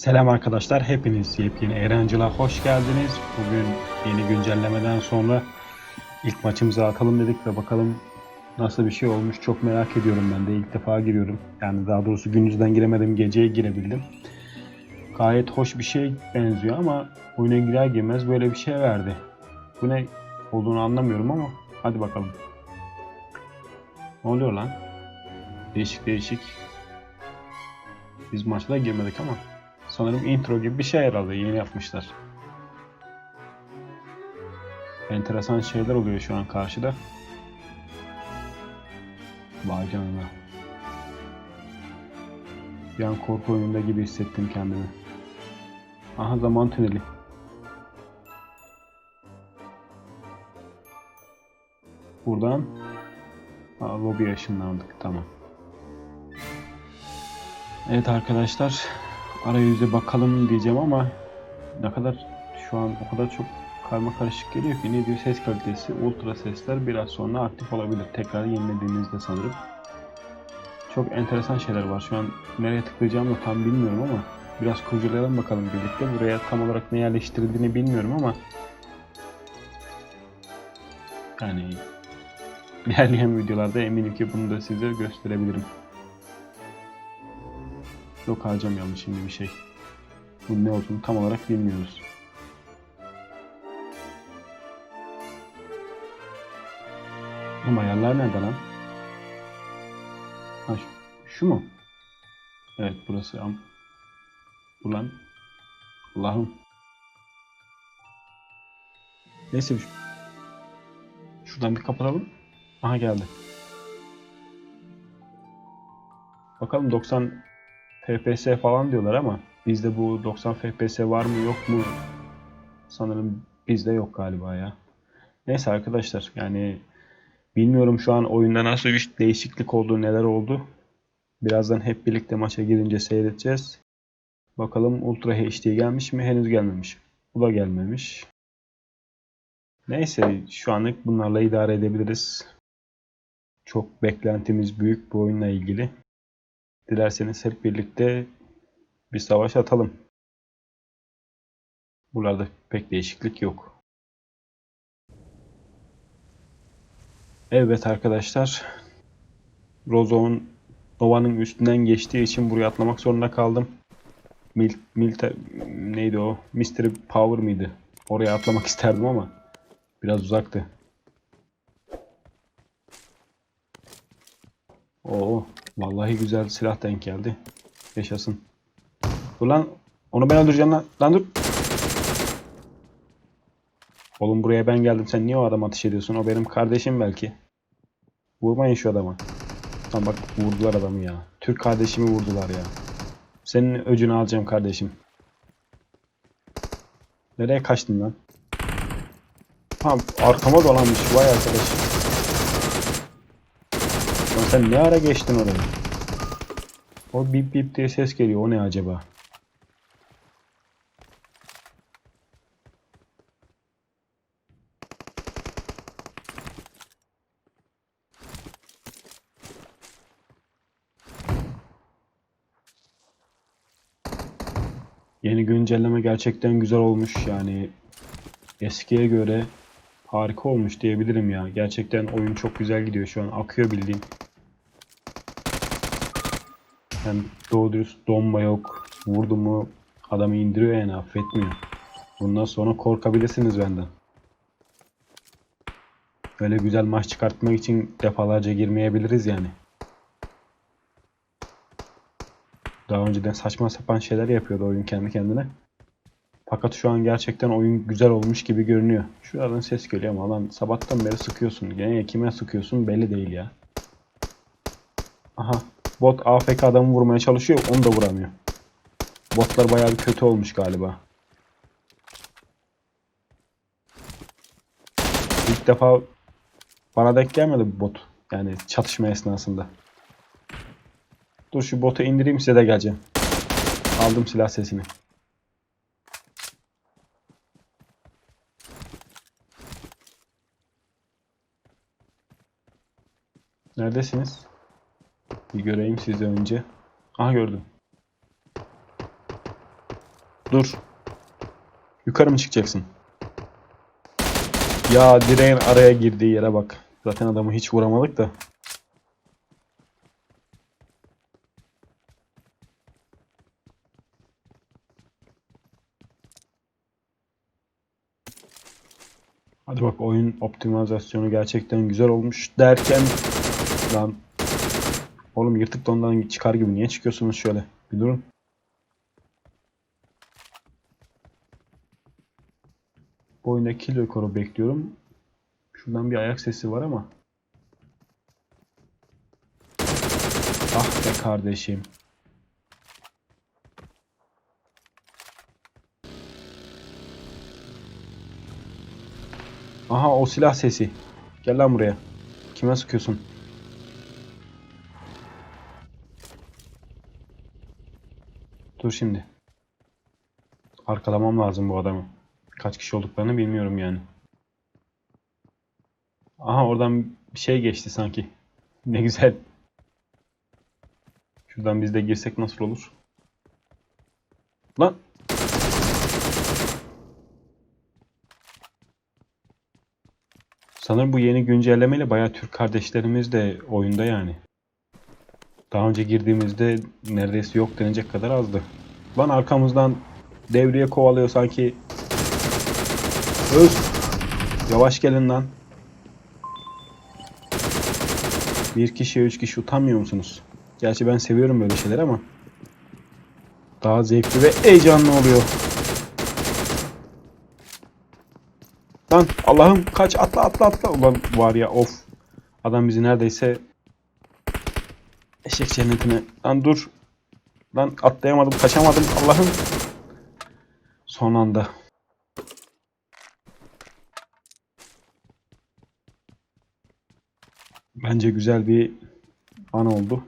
Selam arkadaşlar, hepiniz yepyeni Erencil'a hoş geldiniz. Bugün yeni güncellemeden sonra ilk maçımızı atalım dedik ve bakalım nasıl bir şey olmuş. Çok merak ediyorum ben de ilk defa giriyorum. Yani daha doğrusu gündüzden giremedim, geceye girebildim. Gayet hoş bir şey benziyor ama oyuna girer girmez böyle bir şey verdi. Bu ne olduğunu anlamıyorum ama hadi bakalım. Ne oluyor lan? Değişik değişik. Biz maçta girmedik ama sanırım intro gibi bir şey herhalde yeni yapmışlar. Enteresan şeyler oluyor şu an karşıda. Vay canına. Bir an korku oyununda gibi hissettim kendimi. Aha zaman tüneli. Buradan Aa, lobiye ışınlandık. Tamam. Evet arkadaşlar arayüze bakalım diyeceğim ama ne kadar şu an o kadar çok karma karışık geliyor ki ne diyor ses kalitesi ultra sesler biraz sonra aktif olabilir. Tekrar yenilediğinizde sanırım. Çok enteresan şeyler var. Şu an nereye tıklayacağımı tam bilmiyorum ama biraz kurcalayalım bakalım birlikte. Buraya tam olarak ne yerleştirildiğini bilmiyorum ama yani ilerleyen videolarda eminim ki bunu da size gösterebilirim. Yok harcamayalım şimdi bir şey. Bu ne olduğunu tam olarak bilmiyoruz. Ama ayarlar nerede lan? Ha, şu, şu mu? Evet burası. Am Ulan. Allah'ım. Neyse şu- şuradan bir kapatalım. Aha geldi. Bakalım 90 FPS falan diyorlar ama bizde bu 90 FPS var mı yok mu? Sanırım bizde yok galiba ya. Neyse arkadaşlar yani bilmiyorum şu an oyunda nasıl bir değişiklik oldu, neler oldu. Birazdan hep birlikte maça girince seyredeceğiz. Bakalım Ultra HD gelmiş mi? Henüz gelmemiş. Bu da gelmemiş. Neyse şu anlık bunlarla idare edebiliriz. Çok beklentimiz büyük bu oyunla ilgili. Dilerseniz hep birlikte bir savaş atalım. Buralarda pek değişiklik yok. Evet arkadaşlar. Rozo'nun Nova'nın üstünden geçtiği için buraya atlamak zorunda kaldım. Mil, Milta, neydi o? Mystery Power mıydı? Oraya atlamak isterdim ama biraz uzaktı. Oo, vallahi güzel silah denk geldi. Yaşasın. Ulan onu ben öldüreceğim lan. Lan dur. Oğlum buraya ben geldim. Sen niye o adama ateş ediyorsun? O benim kardeşim belki. Vurmayın şu adama. Lan bak vurdular adamı ya. Türk kardeşimi vurdular ya. Senin öcünü alacağım kardeşim. Nereye kaçtın lan? Ha arkama dolanmış. Vay arkadaş. Sen ne ara geçtin oraya? O bip bip diye ses geliyor. O ne acaba? Yeni güncelleme gerçekten güzel olmuş. Yani eskiye göre harika olmuş diyebilirim ya. Gerçekten oyun çok güzel gidiyor şu an. Akıyor bildiğin. Hem doğru dürüst donma yok. Vurdu mu adamı indiriyor yani affetmiyor. Bundan sonra korkabilirsiniz benden. Böyle güzel maç çıkartmak için defalarca girmeyebiliriz yani. Daha önceden saçma sapan şeyler yapıyordu oyun kendi kendine. Fakat şu an gerçekten oyun güzel olmuş gibi görünüyor. Şuradan ses geliyor ama lan sabahtan beri sıkıyorsun. Gene kime sıkıyorsun belli değil ya. Aha bot AFK adamı vurmaya çalışıyor onu da vuramıyor. Botlar bayağı bir kötü olmuş galiba. İlk defa bana denk gelmedi bu bot. Yani çatışma esnasında. Dur şu botu indireyim size de geleceğim. Aldım silah sesini. Neredesiniz? Bir göreyim sizi önce. Aha gördüm. Dur. Yukarı mı çıkacaksın? Ya direğin araya girdiği yere bak. Zaten adamı hiç vuramadık da. Hadi bak oyun optimizasyonu gerçekten güzel olmuş derken lan oğlum yırtık dondan çıkar gibi niye çıkıyorsunuz şöyle? Bir durun. Bu oyunda kill rekoru bekliyorum. Şuradan bir ayak sesi var ama. Ah be kardeşim. Aha o silah sesi. Gel lan buraya. Kime sıkıyorsun? Dur şimdi. Arkalamam lazım bu adamı. Kaç kişi olduklarını bilmiyorum yani. Aha oradan bir şey geçti sanki. Ne güzel. Şuradan biz de girsek nasıl olur? Lan. Sanırım bu yeni güncellemeyle bayağı Türk kardeşlerimiz de oyunda yani. Daha önce girdiğimizde neredeyse yok denecek kadar azdı. Lan arkamızdan devriye kovalıyor sanki. Öz. Yavaş gelin lan. Bir kişiye üç kişi utanmıyor musunuz? Gerçi ben seviyorum böyle şeyler ama. Daha zevkli ve heyecanlı oluyor. Lan Allah'ım kaç atla atla atla. Ulan var ya of. Adam bizi neredeyse eşek cennetine. Lan dur. Lan atlayamadım kaçamadım Allah'ım. Son anda. Bence güzel bir an oldu.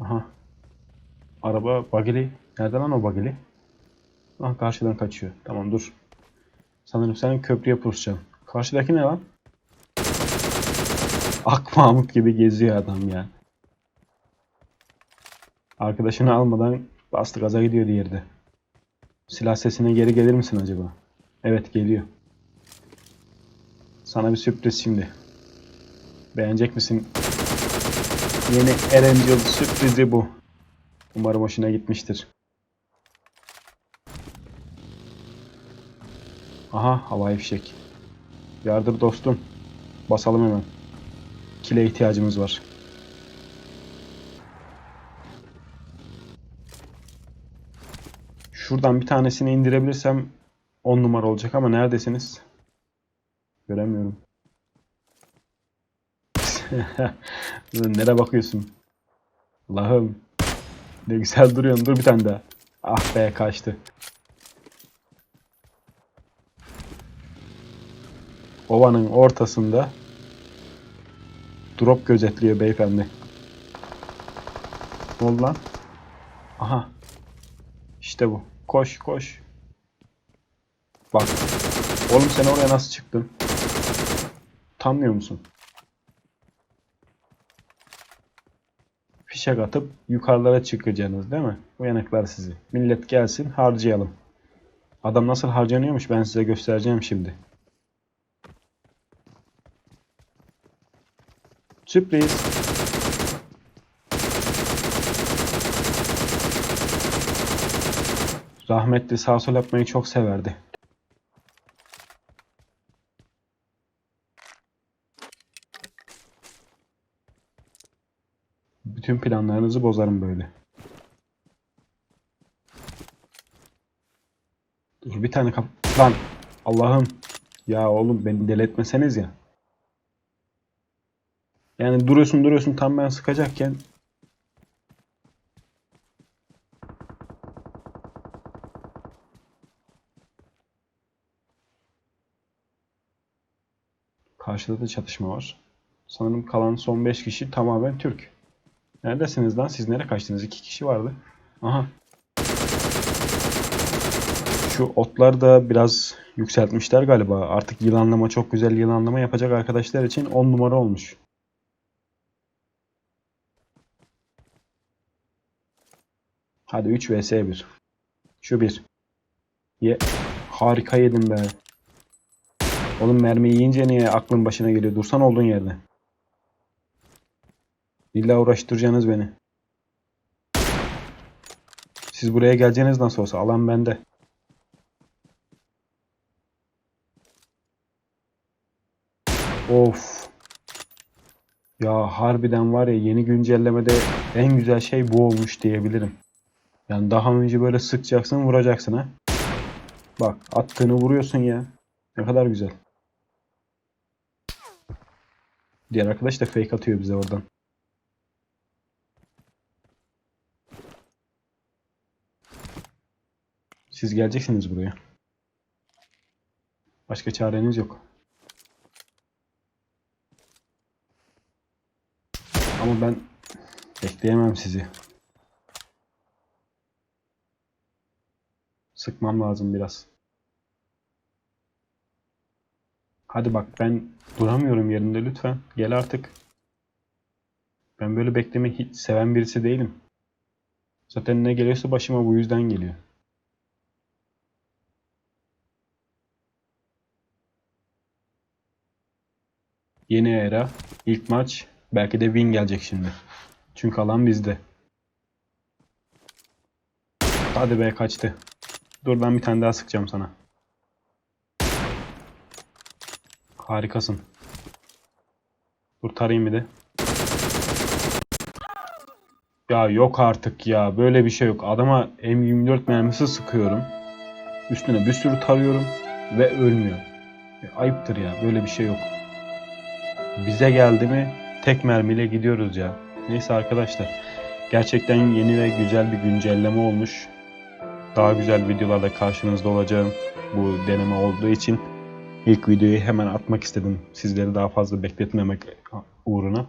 Aha. Araba bagili. Nerede lan o bagili? Ah karşıdan kaçıyor. Tamam dur. Sanırım senin köprüye pusacağım. Karşıdaki ne lan? Ak Mahmut gibi geziyor adam ya. Arkadaşını almadan bastı gaza gidiyor diğeri. Silah sesine geri gelir misin acaba? Evet geliyor. Sana bir sürpriz şimdi. Beğenecek misin? Yeni Erangel sürprizi bu. Umarım hoşuna gitmiştir. Aha havai fişek. Yardır dostum. Basalım hemen. Kile ihtiyacımız var. Şuradan bir tanesini indirebilirsem 10 numara olacak ama neredesiniz? Göremiyorum. Nereye bakıyorsun? Allah'ım. Ne güzel duruyorsun. Dur bir tane daha. Ah be kaçtı. Ovanın ortasında drop gözetliyor beyefendi. Ne oldu lan? Aha. İşte bu. Koş koş. Bak. Oğlum sen oraya nasıl çıktın? Utanmıyor musun? Fişek atıp yukarılara çıkacaksınız değil mi? Uyanıklar sizi. Millet gelsin harcayalım. Adam nasıl harcanıyormuş ben size göstereceğim şimdi. Sürpriz. Rahmetli sağ sol yapmayı çok severdi. Bütün planlarınızı bozarım böyle. Dur bir tane kap... Lan! Allah'ım! Ya oğlum beni deli etmeseniz ya. Yani duruyorsun duruyorsun tam ben sıkacakken Karşıda da çatışma var. Sanırım kalan son 5 kişi tamamen Türk. Neredesiniz lan? Siz nereye kaçtınız? 2 kişi vardı. Aha. Şu otlar da biraz yükseltmişler galiba. Artık yılanlama çok güzel yılanlama yapacak arkadaşlar için 10 numara olmuş. Hadi 3 vs 1. Şu bir. Ye. Harika yedim be. Oğlum mermiyi yiyince niye aklın başına geliyor? Dursan olduğun yerde. İlla uğraştıracaksınız beni. Siz buraya geleceğiniz nasıl olsa alan bende. Of. Ya harbiden var ya yeni güncellemede en güzel şey bu olmuş diyebilirim. Yani daha önce böyle sıkacaksın vuracaksın ha. Bak attığını vuruyorsun ya. Ne kadar güzel. Diğer arkadaş da fake atıyor bize oradan. Siz geleceksiniz buraya. Başka çareniz yok. Ama ben bekleyemem sizi. Sıkmam lazım biraz. Hadi bak ben duramıyorum yerimde lütfen. Gel artık. Ben böyle beklemeyi hiç seven birisi değilim. Zaten ne geliyorsa başıma bu yüzden geliyor. Yeni era, ilk maç, belki de win gelecek şimdi. Çünkü alan bizde. Hadi be kaçtı. Dur ben bir tane daha sıkacağım sana. Harikasın. Dur tarayayım bir de. Ya yok artık ya. Böyle bir şey yok. Adama M24 mermisi sıkıyorum. Üstüne bir sürü tarıyorum ve ölmüyor. Ya ayıptır ya. Böyle bir şey yok. Bize geldi mi tek mermiyle gidiyoruz ya. Neyse arkadaşlar. Gerçekten yeni ve güzel bir güncelleme olmuş. Daha güzel videolarla karşınızda olacağım. Bu deneme olduğu için ilk videoyu hemen atmak istedim. Sizleri daha fazla bekletmemek uğruna.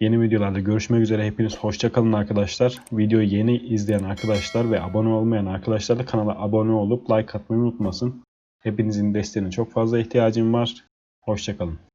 Yeni videolarda görüşmek üzere. Hepiniz hoşça kalın arkadaşlar. Videoyu yeni izleyen arkadaşlar ve abone olmayan arkadaşlar da kanala abone olup like atmayı unutmasın. Hepinizin desteğine çok fazla ihtiyacım var. Hoşça kalın.